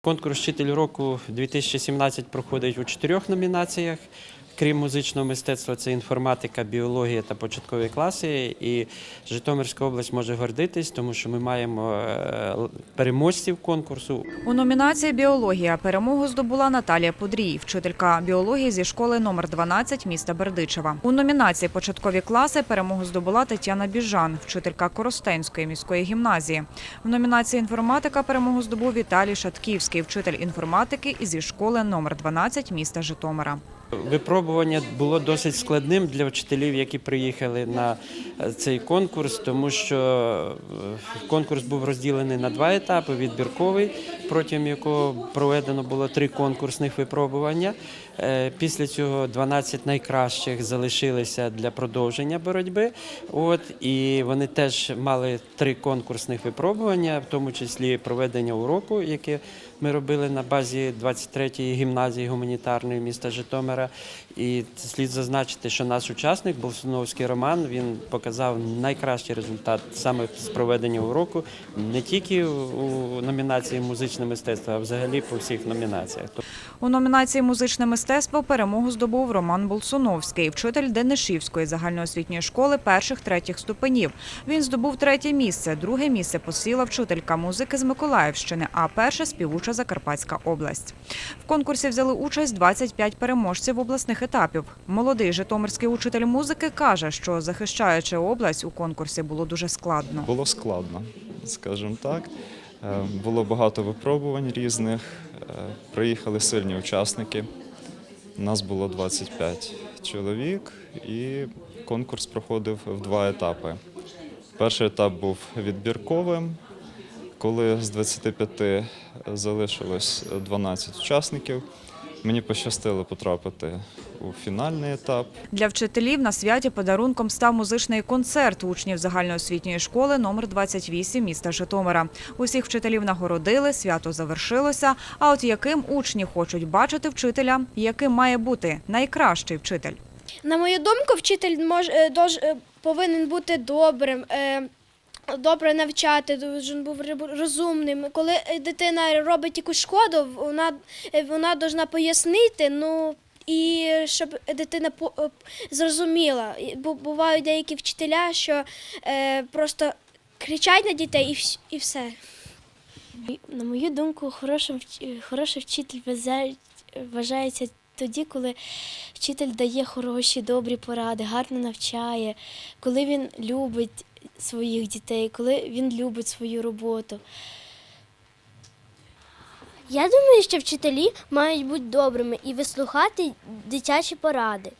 Конкурс «Вчитель року 2017 проходить у чотирьох номінаціях. Крім музичного мистецтва, це інформатика, біологія та початкові класи. І Житомирська область може гордитись, тому що ми маємо е, переможців конкурсу. У номінації Біологія перемогу здобула Наталія Подрій, вчителька біології зі школи номер 12 міста Бердичева. У номінації Початкові класи перемогу здобула Тетяна Біжан, вчителька Коростенської міської гімназії. В номінації Інформатика перемогу здобув Віталій Шатківський, вчитель інформатики зі школи номер 12 міста Житомира. Випробування було досить складним для вчителів, які приїхали на е, цей конкурс, тому що е, конкурс був розділений на два етапи: відбірковий, протягом якого проведено було три конкурсних випробування. Е, Після цього 12 найкращих залишилися для продовження боротьби. От і вони теж мали три конкурсних випробування, в тому числі проведення уроку, яке ми робили на базі 23-ї гімназії гуманітарної міста Житомира. І слід зазначити, що наш учасник Болсуновський Роман він показав найкращий результат саме з проведення уроку не тільки у номінації музичне мистецтво, а взагалі по всіх номінаціях. У номінації Музичне мистецтво перемогу здобув Роман Болсуновський, вчитель Денишівської загальноосвітньої школи перших третіх ступенів. Він здобув третє місце. Друге місце посіла вчителька музики з Миколаївщини, а перше співуча Закарпатська область. В конкурсі взяли участь 25 переможців обласних етапів. Молодий житомирський учитель музики каже, що захищаючи область у конкурсі було дуже складно. Було складно, скажімо так. Е, Було багато випробувань різних. е, Приїхали сильні учасники. Нас було 25 чоловік, і конкурс проходив в два етапи. Перший етап був відбірковим, коли з 25 залишилось 12 учасників. Мені пощастило потрапити у фінальний етап. Для вчителів на святі подарунком став музичний концерт учнів загальноосвітньої школи номер 28 міста Житомира. Усіх вчителів нагородили, свято завершилося. А от яким учні хочуть бачити вчителя, яким має бути найкращий вчитель? На мою думку, вчитель е, е, повинен бути добрим, е, добре навчати, должен був розумним. Коли дитина робить якусь шкоду, вона, вона повинна пояснити, ну і щоб дитина е, зрозуміла. Бу- Бувають деякі вчителя, що е, просто кричать на дітей і, і все. На мою думку, хорошим, вч- хороший вчитель вважається тоді, коли вчитель дає хороші, добрі поради, гарно навчає, коли він любить своїх дітей, коли він любить свою роботу. Я думаю, що вчителі мають бути добрими і вислухати дитячі поради.